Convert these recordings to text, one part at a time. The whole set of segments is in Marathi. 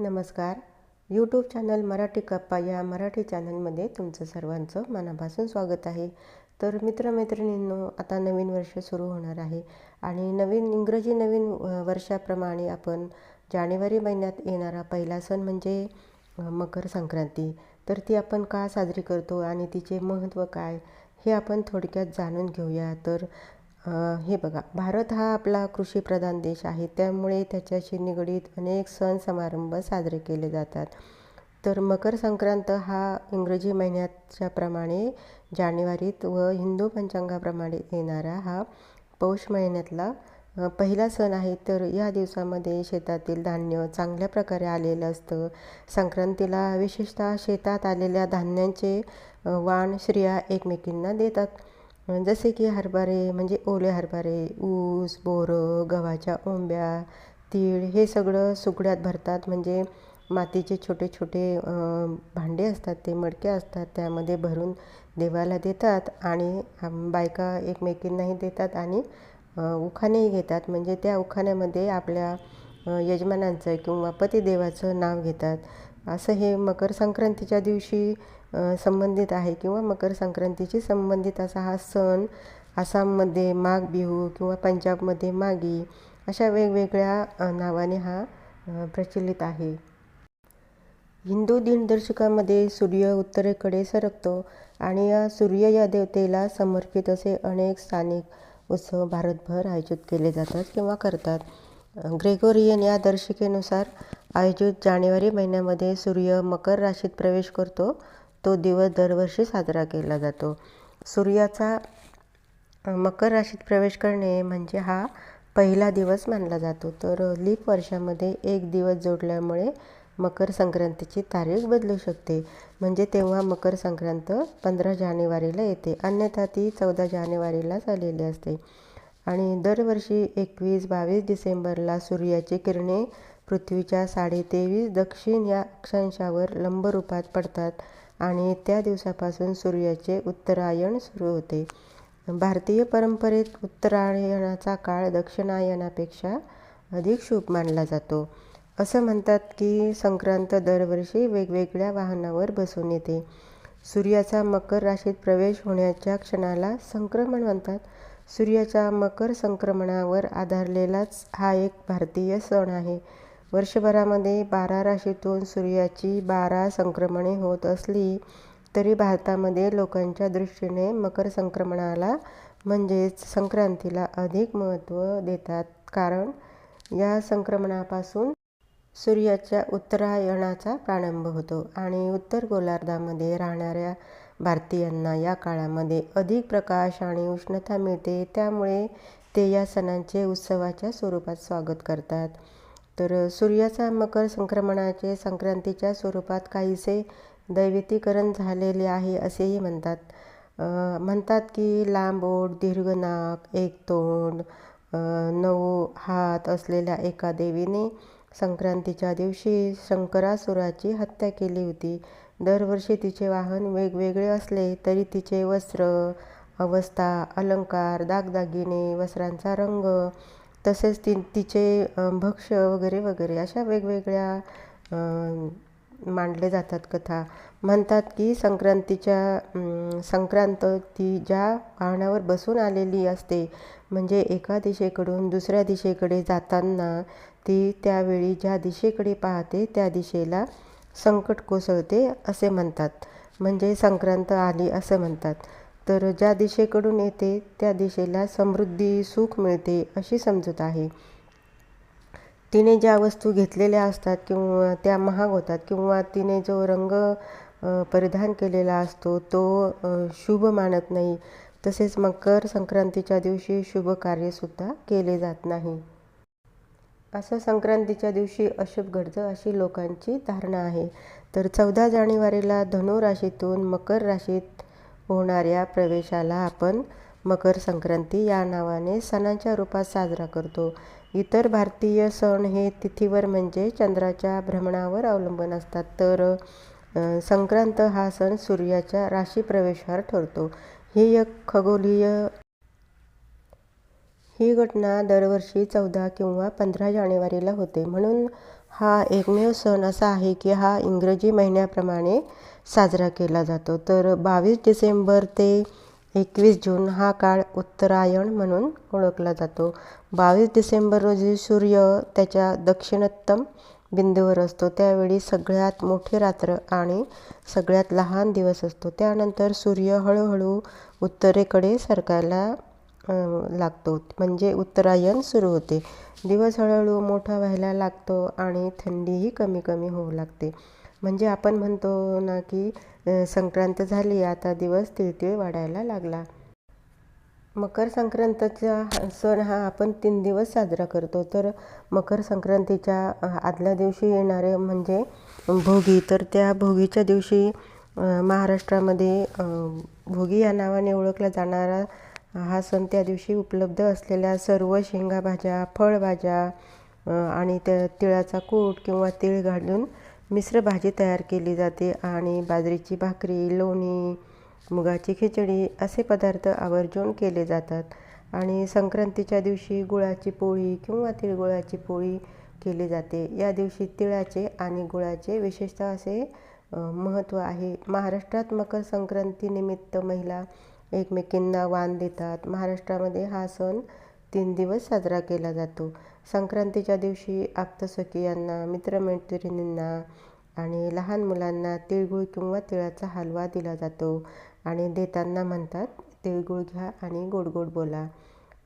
नमस्कार. यूट्यूब चॅनल मराठी कप्पा या मराठी चॅनलमध्ये तुमचं सर्वांचं मनापासून स्वागत आहे. तर मित्रमैत्रिणींनो आता नवीन वर्ष सुरू होणार आहे आणि नवीन इंग्रजी नवीन वर्षाप्रमाणे आपण जानेवारी महिन्यात येणारा पहिला सण म्हणजे मकर संक्रांती. तर ती आपण का साजरी करतो आणि तिचे महत्त्व काय हे आपण थोडक्यात जाणून घेऊया. तर हे बघा भारत हा आपला कृषीप्रधान देश आहे. त्यामुळे त्याच्याशी निगडीत अनेक सण समारंभ साजरे केले जातात. तर मकर संक्रांत हा इंग्रजी महिन्याच्या प्रमाणे जानेवारीत व हिंदू पंचांगाप्रमाणे येणारा हा पौष महिन्यातला पहिला सण आहे. तर या दिवसामध्ये शेतातील धान्य चांगल्या प्रकारे आलेलं असतं. संक्रांतीला विशेषतः शेतात आलेल्या धान्यांचे वाण स्त्रिया एकमेकींना देतात. जसे की हरभरे म्हणजे ओले हरभरे ऊस बोरं गव्हाच्या ओंब्या तीळ हे सगळं सुगड्यात भरतात. म्हणजे मातीचे छोटे छोटे भांडे असतात ते मडके असतात. त्यामध्ये भरून देवाला देतात आणि बायका एकमेकींनाही देतात आणि उखाणेही घेतात. म्हणजे त्या उखाण्यामध्ये आपल्या यजमानांचं किंवा पतिदेवाचं नाव घेतात. असं हे मकर संक्रांतीच्या दिवशी संबंधित आहे किंवा मकर संक्रांतीशी संबंधित असा हा सण आसाममध्ये माघ बिहू किंवा पंजाबमध्ये मागी अशा वेगवेगळ्या नावाने हा प्रचलित आहे. हिंदू दिनदर्शिकामध्ये सूर्य उत्तरेकडे सरकतो आणि या सूर्य या देवतेला समर्पित असे अनेक स्थानिक उत्सव भारतभर आयोजित केले जातात किंवा करतात. ग्रेगोरियन या दर्शिकेनुसार आयोजित जानेवारी महिन्यामध्ये सूर्य मकर राशीत प्रवेश करतो. तो दिवस दरवर्षी साजरा केला जातो. सूर्याचा मकर राशीत प्रवेश करणे म्हणजे हा पहिला दिवस मानला जातो. तर लीप वर्षामध्ये एक दिवस जोडल्यामुळे मकर संक्रांतीची तारीख बदलू शकते. म्हणजे तेव्हा मकर संक्रांत पंधरा जानेवारीला येते. अन्यथा ती चौदा जानेवारीलाच आलेली असते. आणि दरवर्षी एकवीस बावीस डिसेंबरला सूर्याची किरणे पृथ्वीच्या साडेतेवीस दक्षिण या अक्षांशावर लंबरूपात पडतात आणि त्या दिवसापासून सूर्याचे उत्तरायण सुरू होते. भारतीय परंपरेत उत्तरायणाचा काळ दक्षिणायनापेक्षा अधिक शुभ मानला जातो. असं म्हणतात की संक्रांत दरवर्षी वेगवेगळ्या वाहनावर बसून येते. सूर्याचा मकर राशीत प्रवेश होण्याच्या क्षणाला संक्रमण म्हणतात. सूर्याच्या मकर संक्रमणावर आधारलेलाच हा एक भारतीय सण आहे. वर्षभरामध्ये बारा राशीतून सूर्याची बारा संक्रमणे होत असली तरी भारतामध्ये लोकांच्या दृष्टीने मकर संक्रमणाला म्हणजेच संक्रांतीला अधिक महत्त्व देतात. कारण या संक्रमणापासून सूर्याच्या उत्तरायणाचा प्रारंभ होतो आणि उत्तर गोलार्धामध्ये राहणाऱ्या भारतीयांना या काळामध्ये अधिक प्रकाश आणि उष्णता मिळते. त्यामुळे ते या सणांचे उत्सवाच्या स्वरूपात स्वागत करतात. तर सूर्याचा मकर संक्रमणाचे संक्रांतीच्या स्वरूपात काहीसे दैवितीकरण झालेले आहे असेही म्हणतात. म्हणतात की लांब ओठ दीर्घ नाक एक तोंड नऊ हात असलेल्या एका देवीने संक्रांतीच्या दिवशी शंकरासुराची हत्या केली होती. दरवर्षी तिचे वाहन वेगवेगळे असले तरी तिचे वस्त्र अवस्था अलंकार दागदागिने वस्त्रांचा रंग तसेच ती तिचे भक्ष वगैरे वगैरे अशा वेगवेगळ्या मांडले जातात कथा. म्हणतात की संक्रांतीच्या संक्रांत ती ज्या वाहनावर बसून आलेली असते म्हणजे एका दिशेकडून दुसऱ्या दिशेकडे जाताना ती त्यावेळी ज्या दिशेकडे पाहते त्या दिशेला संकट कोसळते असे म्हणतात. म्हणजे संक्रांत आली असं म्हणतात. तर ज्या दिशेकडून येते त्या दिशेला समृद्धी सुख मिळते अशी समजूत आहे. तिने ज्या वस्तू घेतलेल्या असतात किंवा त्या महाग होतात किंवा तिने जो रंग परिधान केलेला असतो तो शुभ मानत नाही तसेच मकर संक्रांतीच्या दिवशी शुभ कार्यसुद्धा केले जात नाही. असं संक्रांतीच्या दिवशी अशुभ घडतं अशी लोकांची धारणा आहे. तर चौदा जानेवारीला धनु राशीतून मकर राशीत होणाऱ्या प्रवेशाला आपण मकर संक्रांती या नावाने सणांच्या रूपात साजरा करतो. इतर भारतीय सण हे तिथीवर म्हणजे चंद्राच्या भ्रमणावर अवलंबून असतात. तर संक्रांत हा सण सूर्याच्या राशी प्रवेशावर ठरतो. ही एक खगोलीय ही घटना दरवर्षी चौदा किंवा पंधरा जानेवारीला होते. म्हणून हा एकमेव सण असा आहे की हा इंग्रजी महिन्याप्रमाणे साजरा केला जातो. तर बावीस डिसेंबर ते एकवीस जून हा काळ उत्तरायण म्हणून ओळखला जातो. बावीस डिसेंबर रोजी सूर्य त्याच्या दक्षिणोत्तम बिंदूवर असतो. त्यावेळी सगळ्यात मोठी रात्र आणि सगळ्यात लहान दिवस असतो. त्यानंतर सूर्य हळूहळू उत्तरेकडे सरकायला लागतो. म्हणजे उत्तरायण सुरू होते. दिवस हळूहळू मोठा व्हायला लागतो आणि थंडीही कमी कमी होऊ लागते. म्हणजे आपण म्हणतो ना की संक्रांत झाली आता दिवस तिळतिळ वाढायला लागला. मकर संक्रांतीचा सण हा आपण तीन दिवस साजरा करतो. तर मकर संक्रांतीच्या आदल्या दिवशी येणारे म्हणजे भोगी. तर त्या भोगीच्या दिवशी महाराष्ट्रामध्ये भोगी या नावाने ओळखला जाणारा हा सण त्या दिवशी उपलब्ध असलेल्या सर्व शेंगा भाज्या फळभाज्या आणि त्या तिळाचा कूट किंवा तीळ घालून मिश्र भाजी तयार केली जाते आणि बाजरीची भाकरी लोणी मुगाची खिचडी असे पदार्थ आवर्जून केले जातात. आणि संक्रांतीच्या दिवशी गुळाची पोळी किंवा तिळगुळाची पोळी केली जाते. या दिवशी तिळाचे आणि गुळाचे विशेषतः असे महत्त्व आहे. महाराष्ट्रात मकर संक्रांतीनिमित्त महिला एकमेकींना वाण देतात. महाराष्ट्रामध्ये हा सण तीन दिवस साजरा केला जातो. संक्रांतीच्या दिवशी आप्तसखियांना मित्रमैत्रिणींना आणि लहान मुलांना तिळगुळ किंवा तिळाचा हलवा दिला जातो आणि देताना म्हणतात तिळगुळ घ्या आणि गोड गोड बोला.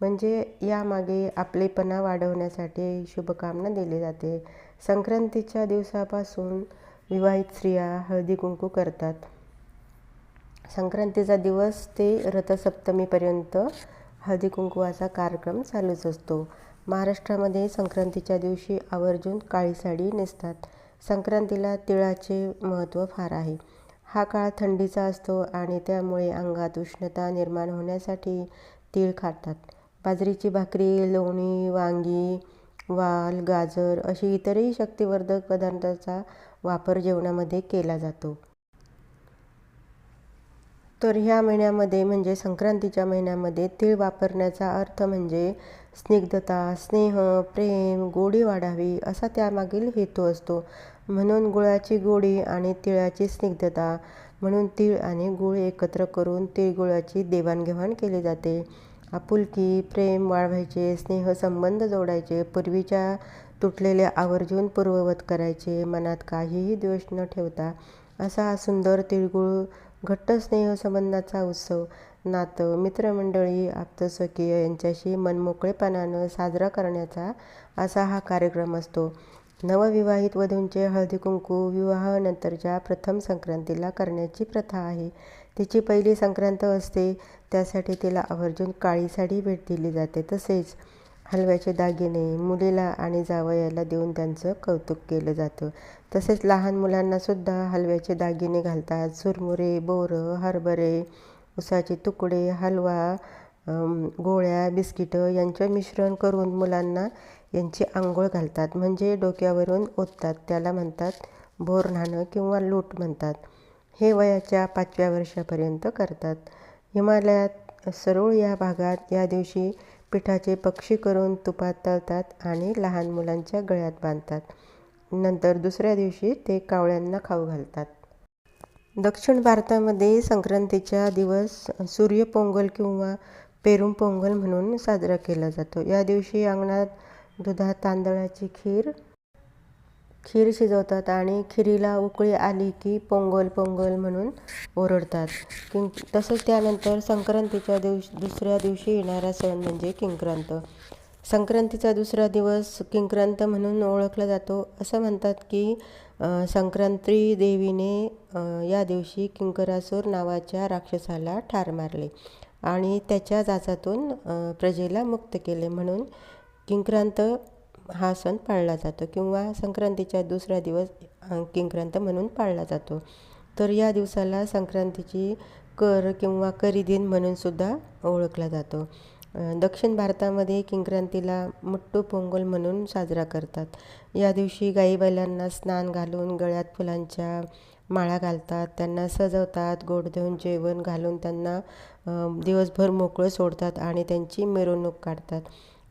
म्हणजे यामागे आपलेपणा वाढवण्यासाठी शुभकामना दिली जाते. संक्रांतीच्या दिवसापासून विवाहित स्त्रिया हळदी कुंकू करतात. संक्रांतीचा दिवस ते रथसप्तमीपर्यंत हळदी कुंकवाचा कार्यक्रम चालूच असतो. महाराष्ट्रामध्ये संक्रांतीच्या दिवशी आवर्जून काळी साडी नेसतात. संक्रांतीला तिळाचे महत्त्व फार आहे. हा काळ थंडीचा असतो आणि त्यामुळे अंगात उष्णता निर्माण होण्यासाठी तीळ खातात. बाजरीची भाकरी लोणी वांगी वाल गाजर अशी इतरही शक्तिवर्धक पदार्थाचा वापर जेवणामध्ये केला जातो. तर ह्या महिन्यामध्ये म्हणजे संक्रांतीच्या महिन्यामध्ये तीळ वापरण्याचा अर्थ म्हणजे स्निग्धता स्नेह प्रेम गोडी वाढावी असा त्यामागील हेतू असतो. म्हणून गुळाची गोडी आणि तिळाची स्निग्धता म्हणून तीळ आणि गुळ एकत्र करून तिळगुळाची देवाणघेवाण केली जाते. आपुलकी प्रेम वाढवायचे स्नेहसंबंध जोडायचे पूर्वीच्या तुटलेल्या आवर्जून पूर्ववत करायचे मनात काहीही द्वेष न ठेवता असा सुंदर तिळगुळ घट्ट स्नेहसंबंधाचा हो उत्सव. नातं मित्रमंडळी आप्तस्वकीय यांच्याशी मनमोकळेपणानं साजरा करण्याचा असा हा कार्यक्रम असतो. नवविवाहित वधूंचे हळदी कुंकू विवाहानंतरच्या प्रथम संक्रांतीला करण्याची प्रथा आहे. तिची पहिली संक्रांत असते त्यासाठी तिला आवर्जून काळी साडी भेट दिली जाते तसेच हलव्याचे दागिने मुलीला आणि जावयाला देऊन त्यांचं कौतुक केलं जातं. तसेच लहान मुलांनासुद्धा हलव्याचे दागिने घालतात. चुरमुरे बोरं हरभरे उसाचे तुकडे हलवा गोळ्या बिस्किटं यांचं मिश्रण करून मुलांना यांची आंघोळ घालतात. म्हणजे डोक्यावरून ओततात. त्याला म्हणतात बोर न्हाणं किंवा लूट म्हणतात. हे वयाच्या पाचव्या वर्षापर्यंत करतात. हिमालयात सरोळ या भागात या दिवशी पिठाचे पक्षी करून तुपात तळतात आणि लहान मुलांच्या गळ्यात बांधतात. नंतर दुसऱ्या दिवशी ते कावळ्यांना खाऊ घालतात. दक्षिण भारतामध्ये संक्रांतीच्या दिवस सूर्यपोंगल किंवा पेरुम पोंगल म्हणून साजरा केला जातो. या दिवशी अंगणात दुधात तांदळाची खीर खीर शिजवतात आणि खिरीला उकळी आली की पोंगल पोंगल म्हणून ओरडतात. किं तसंच त्यानंतर संक्रांतीच्या दिवस दुसऱ्या दिवशी येणारा सण म्हणजे किंक्रांत. संक्रांतीचा दुसरा दिवस किंक्रांत म्हणून ओळखला जातो. असं म्हणतात की संक्रांती देवीने या दिवशी किंकरासूर नावाच्या राक्षसाला ठार मारले आणि त्याच्या जाचातून प्रजेला मुक्त केले म्हणून किंक्रांत हा सण पाळला जातो किंवा संक्रांतीच्या दुसरा दिवस किंक्रांत म्हणून पाळला जातो. तर या दिवसाला संक्रांतीची कर किंवा करी दिन म्हणूनसुद्धा ओळखला जातो. दक्षिण भारतामध्ये किंक्रांतीला मुट्टू पोंगल म्हणून साजरा करतात. या दिवशी गाईबैलांना स्नान घालून गळ्यात फुलांच्या माळा घालतात त्यांना सजवतात गोड देऊन जेवण घालून त्यांना दिवसभर मोकळं सोडतात आणि त्यांची मिरवणूक काढतात.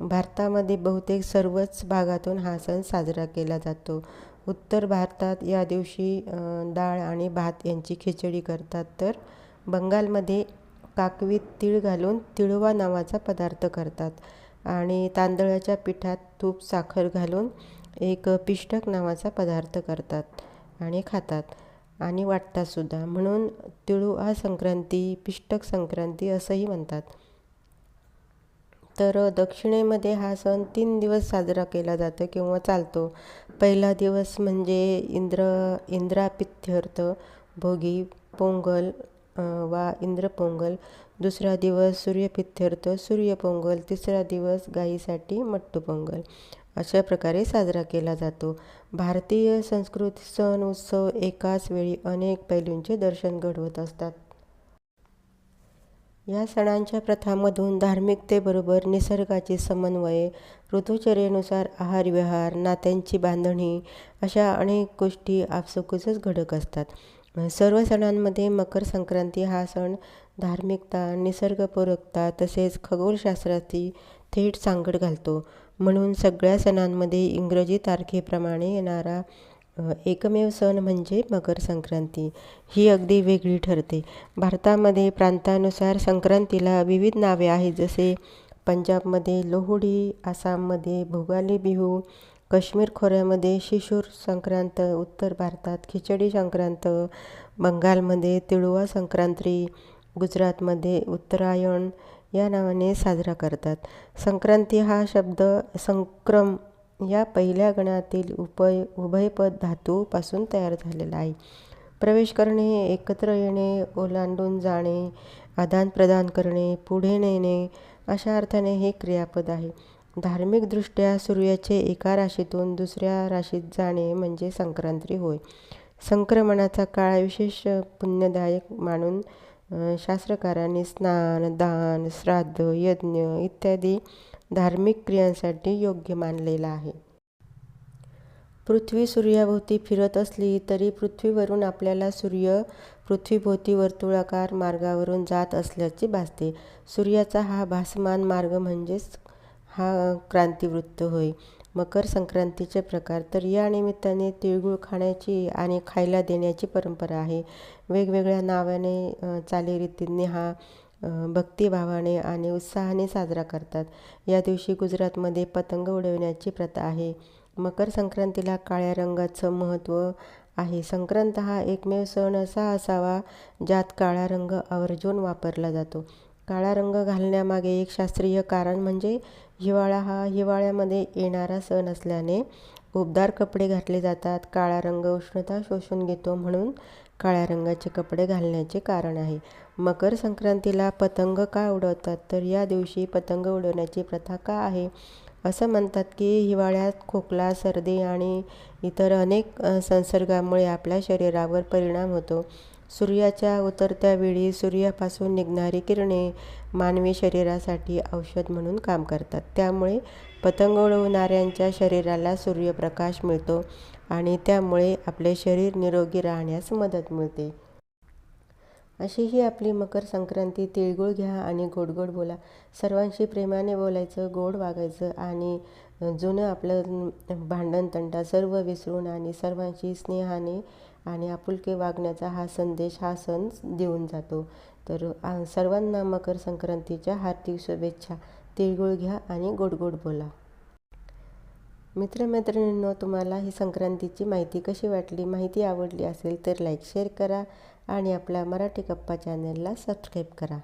भारतामध्ये बहुतेक सर्वच भागातून हा सण साजरा केला जातो. उत्तर भारतात या दिवशी डाळ आणि भात यांची खिचडी करतात. तर बंगालमध्ये काकवीत तीळ घालून तिळवा नावाचा पदार्थ करतात आणि तांदळाच्या पिठात तूप साखर घालून एक पिष्टक नावाचा पदार्थ करतात आणि खातात आणि वाटतातसुद्धा म्हणून तिळुआ संक्रांती पिष्टक संक्रांती असंही म्हणतात. तर दक्षिणेमध्ये हा सण तीन दिवस साजरा केला जातो किंवा चालतो. पहिला दिवस म्हणजे इंद्र इंद्रापित्यर्थ भोगी पोंगल वा इंद्रपोंगल दुसरा दिवस सूर्यपित्यर्थ सूर्यपोंगल तिसरा दिवस गाईसाठी मट्टू पोंगल. अशा प्रकारे साजरा केला जातो. भारतीय संस्कृती सण उत्सव एकाच वेळी अनेक पैलूंचे दर्शन घडवत असतात. या सणांच्या प्रथांमधून धार्मिकतेबरोबर निसर्गाचे समन्वय ऋतुचर्येनुसार आहारविहार नात्यांची बांधणी अशा अनेक गोष्टी आपसुकच घडत असतात. सर्व सणांमध्ये मकर संक्रांती हा सण धार्मिकता निसर्गपूरकता तसेच खगोलशास्त्राची थेट सांगड घालतो. म्हणून सगळ्या सणांमध्ये इंग्रजी तारखेप्रमाणे येणारा एकमेव सण म्हणजे मकर संक्रांती. ही अगदी वेगळी ठरते. भारतामध्ये प्रांतानुसार संक्रांतीला विविध नावे आहेत जसे पंजाबमध्ये लोहडी आसाममध्ये भोगाली बिहू काश्मीर खोऱ्यामध्ये शिशूर संक्रांत उत्तर भारतात खिचडी संक्रांत बंगालमध्ये तिळुवा संक्रांती गुजरातमध्ये उत्तरायण या नावाने साजरा करतात. संक्रांती हा शब्द संक्रम या पहिल्या गणातील उपय उभयपद धातूपासून तयार झालेला आहे. प्रवेश करणे एकत्र येणे ओलांडून जाणे आदानप्रदान करणे पुढे नेणे अशा अर्थाने हे क्रियापद आहे. धार्मिकदृष्ट्या सूर्याचे एका राशीतून दुसऱ्या राशीत जाणे म्हणजे संक्रांती होय. संक्रमणाचा काळ विशेष पुण्यदायक मानून शास्त्रकारांनी स्नान दान श्राद्ध यज्ञ इत्यादी धार्मिक क्रियांसाठी योग्य मानलेला आहे. पृथ्वी सूर्याभोवती फिरत असली तरी पृथ्वीवरून आपल्याला सूर्य पृथ्वीभोवती वर्तुळाकार मार्गावरून जात असल्याचे भासते. सूर्याचा हा भासमान मार्ग म्हणजेच हा क्रांतिवृत्त होय. मकर संक्रांतीचे प्रकार तर या निमित्ताने तिळगुळ खाण्याची आणि खायला देण्याची परंपरा आहे. वेगवेगळ्या नावाने चालीरीतींनी हा भक्तिभावाने आणि उत्साहाने साजरा करतात. या दिवशी गुजरातमध्ये पतंग उडवण्याची प्रथा आहे. मकर संक्रांतीला काळ्या रंगाचं महत्त्व आहे. संक्रांत हा एकमेव सण असा असावा ज्यात काळा रंग आवर्जून वापरला जातो. काळा रंग घालण्यामागे एक शास्त्रीय कारण म्हणजे हिवाळा हा हिवाळ्यामध्ये येणारा सण असल्याने उबदार कपडे घातले जातात. काळा रंग उष्णता शोषून घेतो म्हणून काळ्या रंगाचे कपडे घालण्याचे कारण आहे. मकर संक्रांतीला पतंग का उडवतात? तर या दिवशी पतंग उडवण्याची प्रथा का आहे? असं म्हणतात की हिवाळ्यात खोकला सर्दी आणि इतर अनेक संसर्गामुळे आपल्या शरीरावर परिणाम होतो. सूर्याच्या उतरत्या वेळी सूर्यापासून निघणारी किरणे मानवी शरीरासाठी औषध म्हणून काम करतात. त्यामुळे पतंग उडवणाऱ्यांच्या शरीराला सूर्यप्रकाश मिळतो. आणि त्यामुळे आपले शरीर निरोगी राहण्यास मदत मिळते. अशी ही आपली मकर संक्रांती तिळगुळ घ्या आणि गोड गोड बोला. सर्वांशी प्रेमाने बोलायचं गोड वागायचं आणि जुनं आपलं भांडण तंटा सर्व विसरून आणि सर्वांशी स्नेहाने आणि आपुलके वागण्याचा हा संदेश हा सण देऊन जातो. तर सर्वांना मकर संक्रांतीच्या हार्दिक शुभेच्छा. तिळगुळ घ्या आणि गोड गोड बोला. मित्रमैत्रिणींनो तुम्हाला ही संक्रांतीची माहिती कशी वाटली माहिती आवडली असेल तर लाईक शेअर करा आणि आपल्या मराठी गप्पा चॅनलला सबस्क्राईब करा.